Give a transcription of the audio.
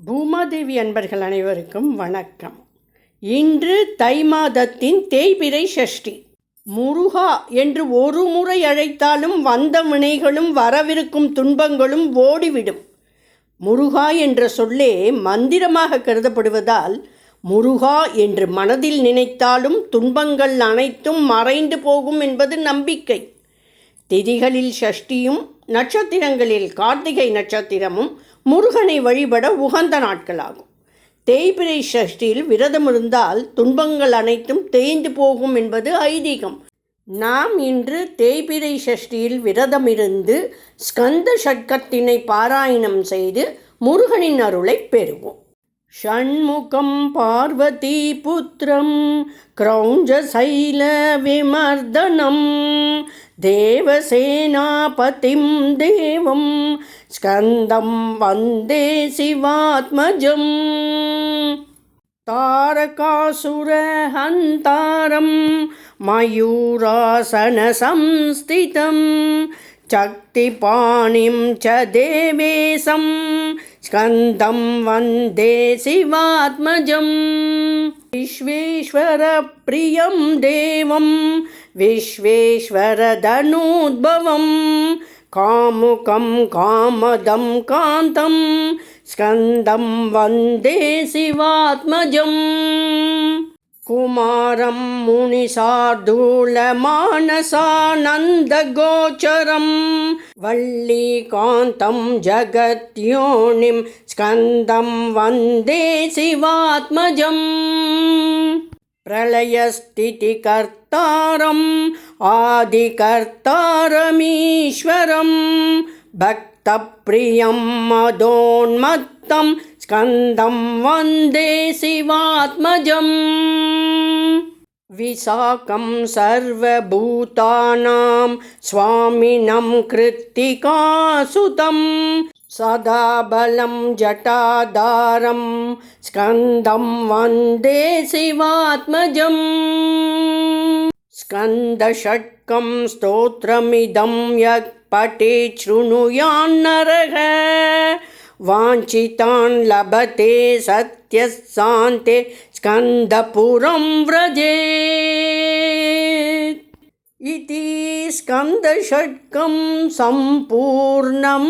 பூமாதேவி அன்பர்கள் அனைவருக்கும் வணக்கம். இன்று தை மாதத்தின் தேய்பிரை சஷ்டி முருகா என்று ஒரு முறை அழைத்தாலும் வந்த வினைகளும் வரவிருக்கும் துன்பங்களும் ஓடிவிடும். முருகா என்ற சொல்லே மந்திரமாக கருதப்படுவதால் முருகா என்று மனதில் நினைத்தாலும் துன்பங்கள் அனைத்தும் மறைந்து போகும் என்பது நம்பிக்கை. திதிகளில் ஷஷ்டியும் நட்சத்திரங்களில் கார்த்திகை நட்சத்திரமும் முருகனை வழிபட உகந்த நாட்களாகும். தேய்பிரை சஷ்டியில் விரதம் இருந்தால் துன்பங்கள் அனைத்தும் தேய்ந்து போகும் என்பது ஐதீகம். நாம் இன்று தேய்பிரை சஷ்டியில் விரதமிருந்து ஸ்கந்த சட்கத்தினை பாராயணம் செய்து முருகனின் அருளை பெறுவோம். षण्मुखं पार्वतीपुत्रं क्रौञ्जशैलविमर्दनं देवसेनापतिं देवं स्कन्दं वन्दे शिवात्मजम्। तारकासुरहन्तारं मयूरासनसंस्थितं शक्तिपाणिं च देवेशं स्कन्दं वन्दे शिवात्मजम् विश्वेश्वरप्रियं देवं विश्वेश्वरधनुद्भवं कामुकं कामदं कान्तं स्कन्दं वन्दे शिवात्मजम् कुमारं मुनिशार्दूलमानसानन्दगोचरं वल्लीकान्तं जगत्योनिं स्कन्दं वन्दे शिवात्मजम् प्रलयस्थितिकर्तारम् आदिकर्तारमीश्वरं भक्तप्रियं मदोन्मत्तं स्कन्दं वन्दे शिवात्मजम् विशाखं सर्वभूतानां स्वामिनं कृत्तिकासुतं सदा बलं जटाधारं स्कन्दं वन्दे शिवात्मजम्। स्कन्दषट्कं स्तोत्रमिदं यत् शृणुयान्नरः वाञ्छितान् लभते सत्यशान्ते स्कन्दपुरं व्रजेत् इति स्कन्दषट्कं सम्पूर्णम्